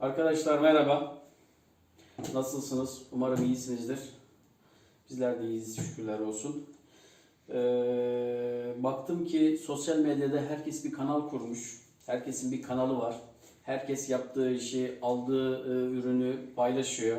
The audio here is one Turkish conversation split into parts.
Arkadaşlar merhaba. Nasılsınız? Umarım iyisinizdir. Bizler de iyiyiz şükürler olsun. Ee, baktım ki sosyal medyada herkes bir kanal kurmuş. Herkesin bir kanalı var. Herkes yaptığı işi, aldığı e, ürünü paylaşıyor.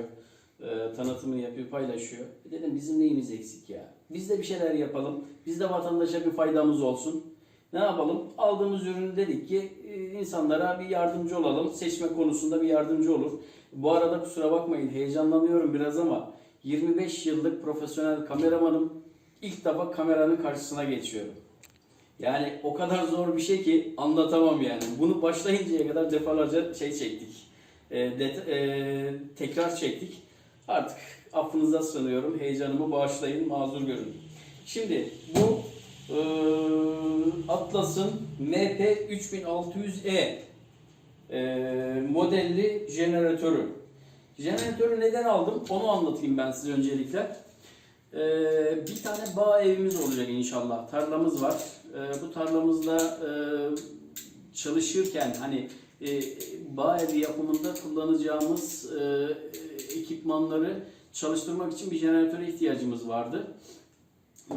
E, tanıtımını yapıyor, paylaşıyor. E dedim bizim neyimiz eksik ya? Biz de bir şeyler yapalım. Biz de vatandaşa bir faydamız olsun. Ne yapalım? Aldığımız ürünü dedik ki insanlara bir yardımcı olalım. Seçme konusunda bir yardımcı olur. Bu arada kusura bakmayın heyecanlanıyorum biraz ama 25 yıllık profesyonel kameramanım. İlk defa kameranın karşısına geçiyorum. Yani o kadar zor bir şey ki anlatamam yani. Bunu başlayıncaya kadar defalarca şey çektik. E, det- e, tekrar çektik. Artık affınıza sığınıyorum. Heyecanımı bağışlayın, mazur görün. Şimdi bu e, Atlas'ın MP3600E e, modelli jeneratörü. Jeneratörü neden aldım? Onu anlatayım ben size öncelikle. E, bir tane bağ evimiz olacak inşallah. Tarlamız var. E, bu tarlamızda e, çalışırken hani e, bağ evi yapımında kullanacağımız e, ekipmanları çalıştırmak için bir jeneratöre ihtiyacımız vardı.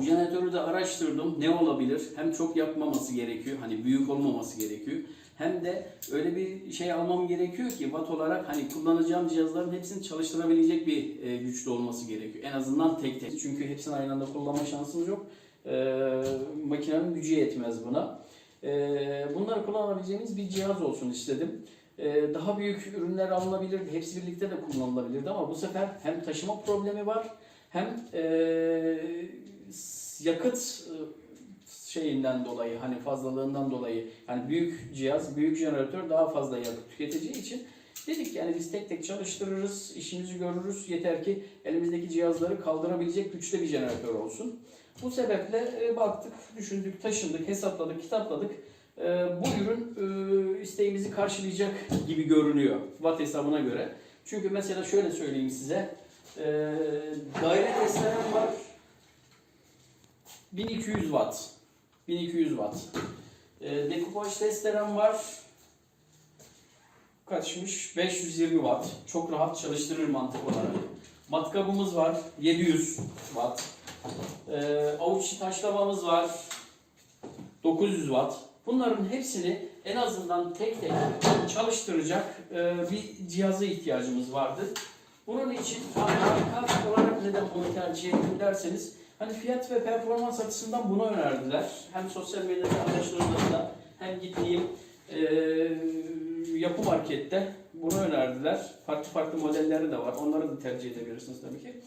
Jeneratörü de araştırdım. Ne olabilir? Hem çok yapmaması gerekiyor. Hani büyük olmaması gerekiyor. Hem de öyle bir şey almam gerekiyor ki watt olarak hani kullanacağım cihazların hepsini çalıştırabilecek bir e, güçlü olması gerekiyor. En azından tek tek. Çünkü hepsini aynı anda kullanma şansımız yok. E, makinenin gücü yetmez buna. E, bunları kullanabileceğimiz bir cihaz olsun istedim. E, daha büyük ürünler alınabilirdi. Hepsi birlikte de kullanılabilirdi ama bu sefer hem taşıma problemi var hem e, yakıt e, şeyinden dolayı hani fazlalığından dolayı yani büyük cihaz, büyük jeneratör daha fazla yakıt tüketeceği için dedik yani biz tek tek çalıştırırız, işimizi görürüz. Yeter ki elimizdeki cihazları kaldırabilecek güçte bir jeneratör olsun. Bu sebeple e, baktık, düşündük, taşındık, hesapladık, kitapladık. E, bu ürün isteğimizi karşılayacak gibi görünüyor watt hesabına göre. Çünkü mesela şöyle söyleyeyim size. Daire testerem var. 1200 watt. 1200 watt. E, dekupaj testerem var. Kaçmış? 520 watt. Çok rahat çalıştırır mantık olarak. Matkabımız var. 700 watt. E, avuç taşlamamız var. 900 watt. Bunların hepsini en azından tek tek çalıştıracak e, bir cihaza ihtiyacımız vardı. Bunun için harika olarak neden bunu tercih ettim derseniz hani fiyat ve performans açısından bunu önerdiler. Hem sosyal medyada araştırdığımda hem gittiğim e, yapı markette bunu önerdiler. Farklı farklı modelleri de var. Onları da tercih edebilirsiniz tabii ki.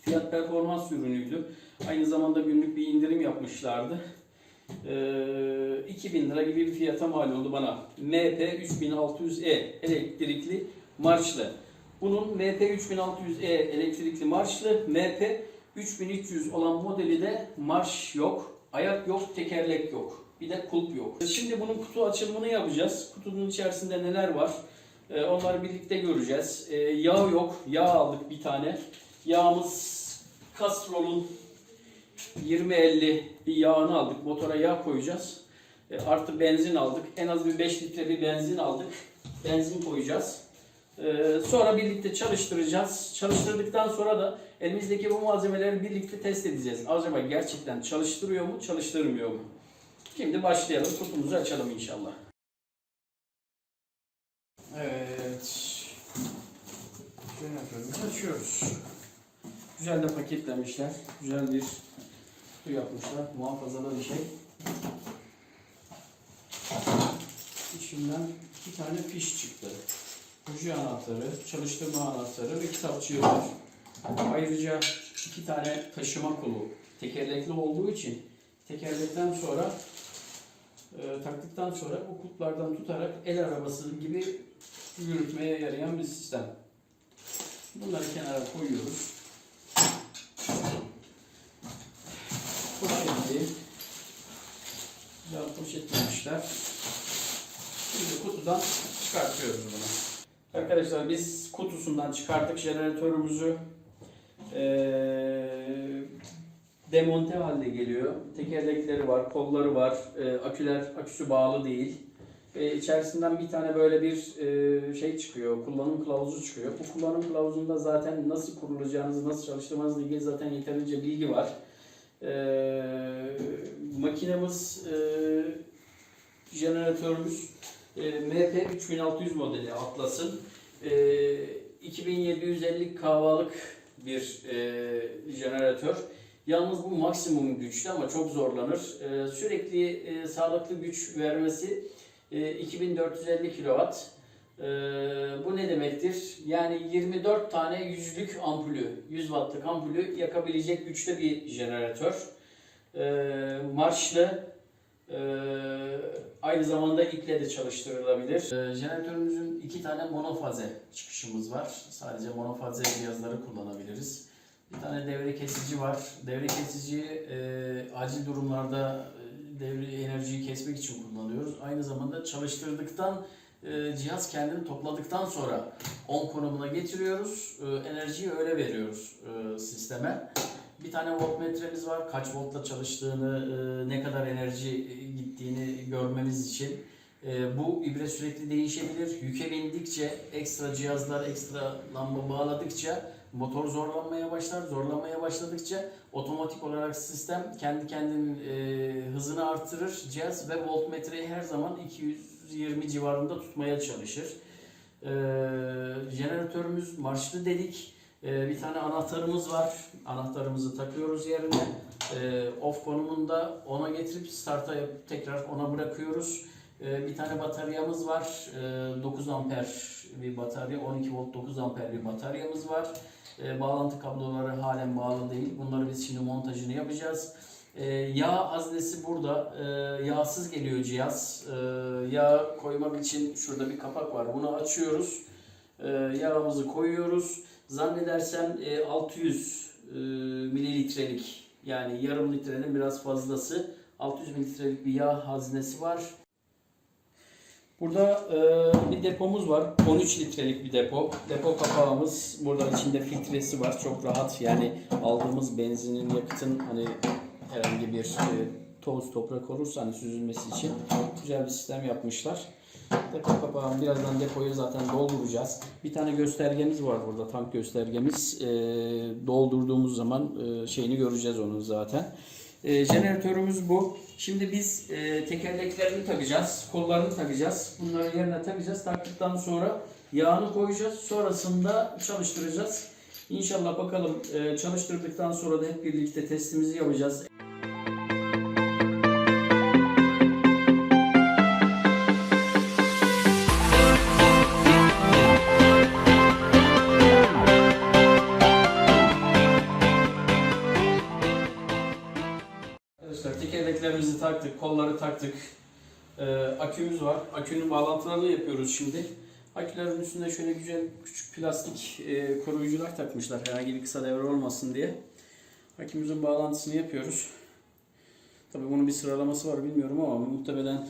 Fiyat performans ürünüydü. Aynı zamanda günlük bir indirim yapmışlardı. Ee, 2000 lira gibi bir fiyata mal oldu bana. MP3600E elektrikli marşlı. Bunun MP3600E elektrikli marşlı, MP3300 olan modeli de marş yok, ayak yok, tekerlek yok. Bir de kulp yok. Şimdi bunun kutu açılımını yapacağız. Kutunun içerisinde neler var? Ee, onları birlikte göreceğiz. Ee, yağ yok. Yağ aldık bir tane. Yağımız Castrol'un 20-50 bir yağını aldık. Motora yağ koyacağız. E, artı benzin aldık. En az bir 5 litre bir benzin aldık. Benzin koyacağız. Sonra birlikte çalıştıracağız. Çalıştırdıktan sonra da elimizdeki bu malzemeleri birlikte test edeceğiz. Acaba gerçekten çalıştırıyor mu, çalıştırmıyor mu? Şimdi başlayalım. Kutumuzu açalım inşallah. Evet. Jeneratörümüzü açıyoruz. Güzel de paketlemişler. Güzel bir kutu yapmışlar. Muhafazalı bir şey. İçinden iki tane fiş çıktı. Buji anahtarı, çalıştırma anahtarı ve kitapçığı var. Ayrıca iki tane taşıma kolu. Tekerlekli olduğu için tekerlekten sonra e, taktıktan sonra bu kulplardan tutarak el arabası gibi yürütmeye yarayan bir sistem. Bunları kenara koyuyoruz. Poşeti güzel poşetlemişler. Şimdi kutudan çıkartıyoruz bunu. Arkadaşlar biz kutusundan çıkarttık jeneratörümüzü. Ee, demonte halde geliyor. Tekerlekleri var, kolları var. Ee, aküler aküsü bağlı değil. Ve içerisinden bir tane böyle bir e, şey çıkıyor, kullanım kılavuzu çıkıyor. Bu kullanım kılavuzunda zaten nasıl kurulacağınızı, nasıl çalıştırmanızla ilgili zaten yeterince bilgi var. E, makinemiz, e, jeneratörümüz e, MP 3600 modeli Atlas'ın. E, 2750 kW'lık bir e, jeneratör. Yalnız bu maksimum güçlü ama çok zorlanır. E, sürekli e, sağlıklı güç vermesi e, 2450 kW. E, bu ne demektir? Yani 24 tane yüzlük ampulü, 100 wattlık ampulü yakabilecek güçte bir jeneratör. E, marşlı, e, aynı zamanda iple de çalıştırılabilir. E, jeneratörümüzün iki tane monofaze çıkışımız var. Sadece monofaze cihazları kullanabiliriz. Bir tane devre kesici var. Devre kesici e, acil durumlarda e, devre enerjiyi kesmek için kullanıyoruz. Aynı zamanda çalıştırdıktan e, cihaz kendini topladıktan sonra on konumuna getiriyoruz. E, enerjiyi öyle veriyoruz e, sisteme. Bir tane voltmetremiz var. Kaç voltla çalıştığını, e, ne kadar enerji e, gittiğini görmemiz için. E, bu ibre sürekli değişebilir. Yüke bindikçe, ekstra cihazlar, ekstra lamba bağladıkça motor zorlanmaya başlar. Zorlanmaya başladıkça otomatik olarak sistem kendi kendinin hızını artırır cihaz ve voltmetreyi her zaman 220 civarında tutmaya çalışır. Jeneratörümüz marşlı dedik. E, bir tane anahtarımız var. Anahtarımızı takıyoruz yerine. E, off konumunda ona getirip starta tekrar ona bırakıyoruz. E, bir tane bataryamız var. E, 9 amper bir batarya, 12 volt 9 amper bir bataryamız var. Bağlantı kabloları halen bağlı değil. Bunları biz şimdi montajını yapacağız. Yağ haznesi burada. Yağsız geliyor cihaz. Yağ koymak için şurada bir kapak var. Bunu açıyoruz. E, yağımızı koyuyoruz. Zannedersem e, 600 e, mililitrelik yani yarım litrenin biraz fazlası 600 mililitrelik bir yağ haznesi var. Burada e, bir depomuz var. 13 litrelik bir depo. Depo kapağımız. Burada içinde filtresi var. Çok rahat. Yani aldığımız benzinin, yakıtın hani herhangi bir e, toz, toprak olursa hani süzülmesi için güzel bir sistem yapmışlar. Depo kapağı. Birazdan depoyu zaten dolduracağız. Bir tane göstergemiz var burada. Tank göstergemiz. E, doldurduğumuz zaman e, şeyini göreceğiz onun zaten. E, jeneratörümüz bu. Şimdi biz e, tekerleklerini takacağız, kollarını takacağız. Bunları yerine takacağız. Taktıktan sonra yağını koyacağız. Sonrasında çalıştıracağız. İnşallah bakalım e, çalıştırdıktan sonra da hep birlikte testimizi yapacağız. Kolları taktık. Ee, akümüz var. Akünün bağlantılarını yapıyoruz şimdi. Akülerin üstünde şöyle güzel küçük plastik e, koruyucular takmışlar herhangi bir kısa devre olmasın diye. Akümüzün bağlantısını yapıyoruz. Tabii bunun bir sıralaması var bilmiyorum ama muhtemelen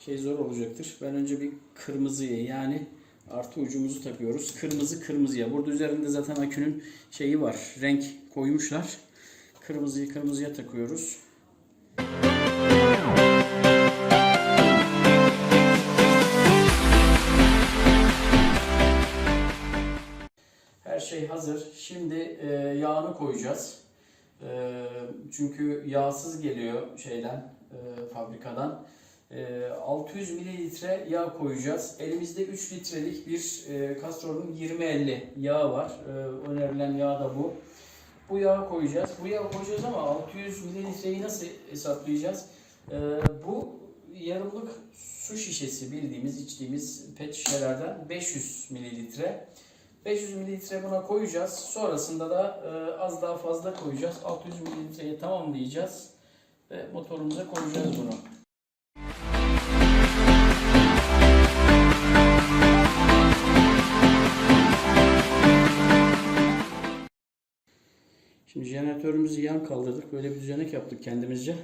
şey zor olacaktır. Ben önce bir kırmızıyı yani artı ucumuzu takıyoruz. Kırmızı kırmızıya. Burada üzerinde zaten akünün şeyi var. Renk koymuşlar. Kırmızıyı kırmızıya takıyoruz. Şey hazır. Şimdi e, yağını koyacağız. E, çünkü yağsız geliyor şeyden, e, fabrikadan. E, 600 mililitre yağ koyacağız. Elimizde 3 litrelik bir e, Castrol'un 20-50 yağı var. E, önerilen yağ da bu. Bu yağı koyacağız. Bu yağı koyacağız ama 600 mililitreyi nasıl hesaplayacağız? E, bu yarımlık su şişesi bildiğimiz, içtiğimiz pet şişelerden 500 mililitre. 500 mililitre buna koyacağız. Sonrasında da e, az daha fazla koyacağız. 600 mililitreyi tamamlayacağız. Ve motorumuza koyacağız bunu. Şimdi jeneratörümüzü yan kaldırdık. Böyle bir düzenek yaptık kendimizce.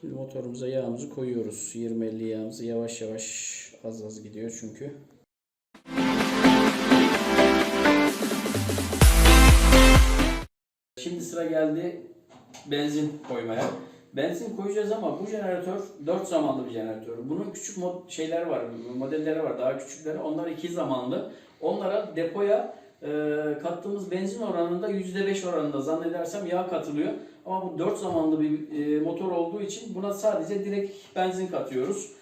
Şimdi motorumuza yağımızı koyuyoruz. 20-50 yağımızı yavaş yavaş az az gidiyor çünkü. Sıra geldi benzin koymaya. Benzin koyacağız ama bu jeneratör 4 zamanlı bir jeneratör. Bunun küçük mod şeyleri var, modelleri var, daha küçükleri. Onlar 2 zamanlı. Onlara depoya e, kattığımız benzin oranında %5 oranında zannedersem yağ katılıyor. Ama bu 4 zamanlı bir e, motor olduğu için buna sadece direkt benzin katıyoruz.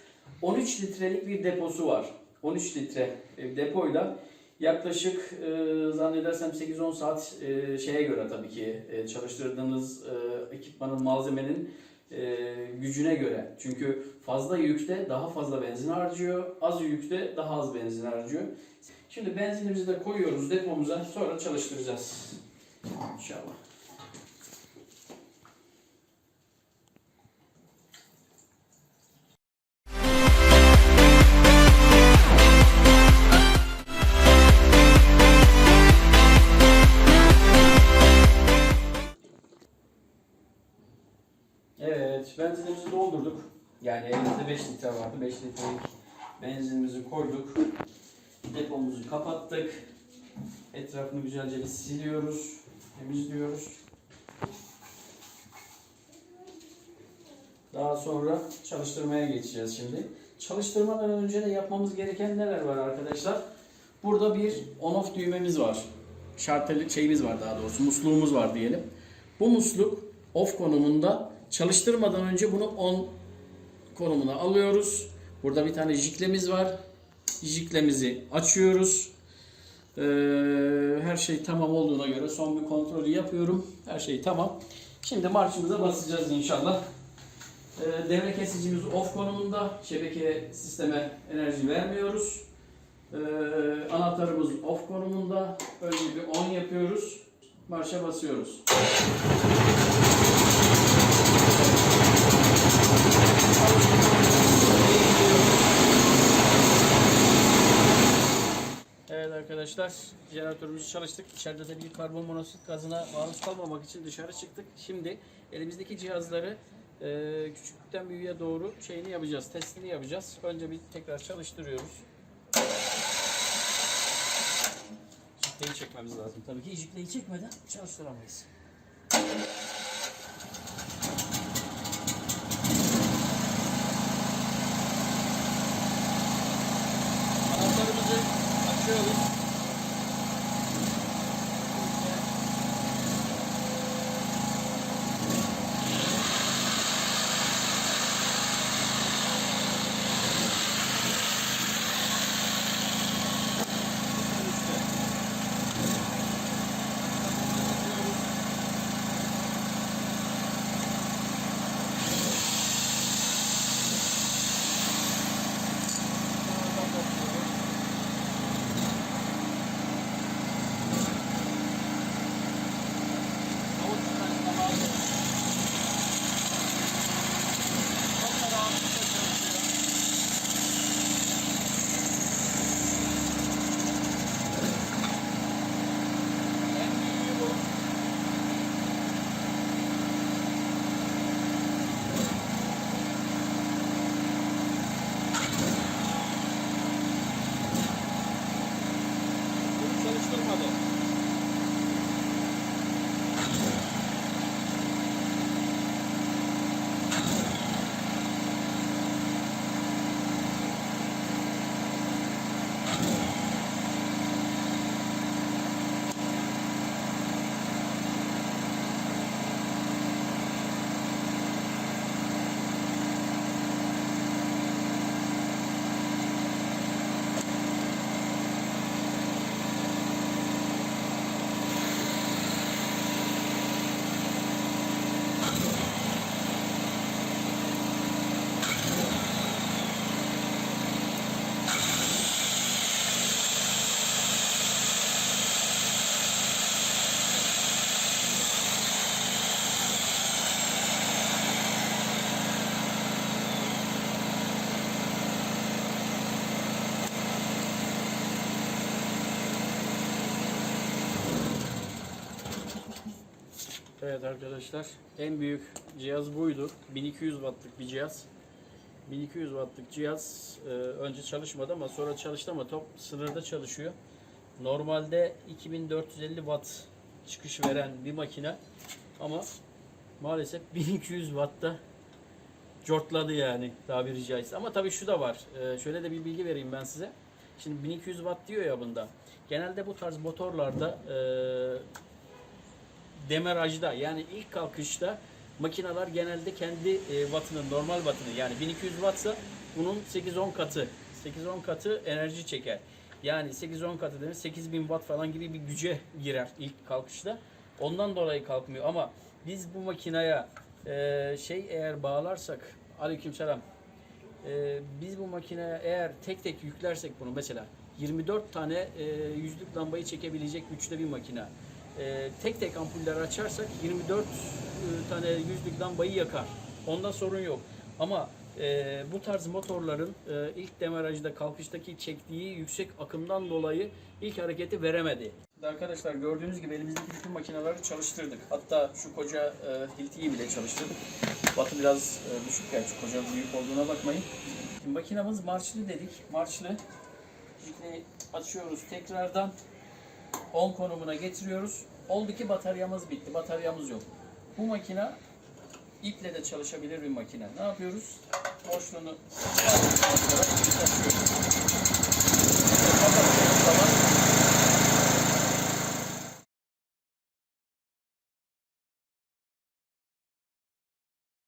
13 litrelik bir deposu var. 13 litre e, depoyla yaklaşık e, zannedersem 8-10 saat e, şeye göre tabii ki e, çalıştırdığınız e, ekipmanın malzemenin e, gücüne göre. Çünkü fazla yükte daha fazla benzin harcıyor, az yükte daha az benzin harcıyor. Şimdi benzinimizi de koyuyoruz depomuza sonra çalıştıracağız. İnşallah. Doldurduk. Yani elimizde 5 litre vardı. 5 litrelik benzinimizi koyduk. Depomuzu kapattık. Etrafını güzelce bir siliyoruz. Temizliyoruz. Daha sonra çalıştırmaya geçeceğiz şimdi. Çalıştırmadan önce de yapmamız gereken neler var arkadaşlar? Burada bir on-off düğmemiz var. Şarteli şeyimiz var daha doğrusu. Musluğumuz var diyelim. Bu musluk off konumunda çalıştırmadan önce bunu on konumuna alıyoruz. Burada bir tane jiklemiz var. Jiklemizi açıyoruz. Ee, her şey tamam olduğuna göre son bir kontrolü yapıyorum. Her şey tamam. Şimdi marşımıza basacağız inşallah. Ee, devre kesicimiz off konumunda. Şebeke sisteme enerji vermiyoruz. Ee, anahtarımız off konumunda. Önce bir on yapıyoruz. Marşa basıyoruz. Evet arkadaşlar, jeneratörümüzü çalıştık. İçeride de bir karbon monoksit gazına maruz kalmamak için dışarı çıktık. Şimdi elimizdeki cihazları e, küçükten büyüğe doğru şeyini yapacağız, testini yapacağız. Önce bir tekrar çalıştırıyoruz. Jikleyi çekmemiz lazım. Tabii ki jikleyi çekmeden çalıştıramayız. Evet arkadaşlar en büyük cihaz buydu. 1200 wattlık bir cihaz. 1200 wattlık cihaz e, önce çalışmadı ama sonra çalıştı ama top sınırda çalışıyor. Normalde 2450 watt çıkış veren bir makine ama maalesef 1200 Watt'ta cortladı yani tabiri caizse. Ama tabii şu da var. Ee, şöyle de bir bilgi vereyim ben size. Şimdi 1200 Watt diyor ya bunda. Genelde bu tarz motorlarda e, demerajda yani ilk kalkışta makineler genelde kendi e, wattının normal wattını yani 1200 wattsa bunun 8-10 katı 8-10 katı enerji çeker. Yani 8-10 katı demek 8000 watt falan gibi bir güce girer ilk kalkışta. Ondan dolayı kalkmıyor ama biz bu makineye e, şey eğer bağlarsak aleykümselam e, biz bu makineye eğer tek tek yüklersek bunu mesela 24 tane e, yüzlük lambayı çekebilecek güçte bir makine. E, tek tek ampuller açarsak 24 e, tane yüzlük lambayı yakar. Onda sorun yok. Ama e, bu tarz motorların e, ilk demarajda kalkıştaki çektiği yüksek akımdan dolayı ilk hareketi veremedi. Arkadaşlar gördüğünüz gibi elimizdeki bütün makineleri çalıştırdık. Hatta şu koca e, hiltiyi bile çalıştırdık. Batı biraz e, düşük gerçi koca büyük olduğuna bakmayın. Şimdi makinamız marşlı dedik. Marşlı. Şimdi açıyoruz tekrardan. 10 konumuna getiriyoruz. Oldu ki bataryamız bitti. Bataryamız yok. Bu makine iple de çalışabilir bir makine. Ne yapıyoruz? Boşluğunu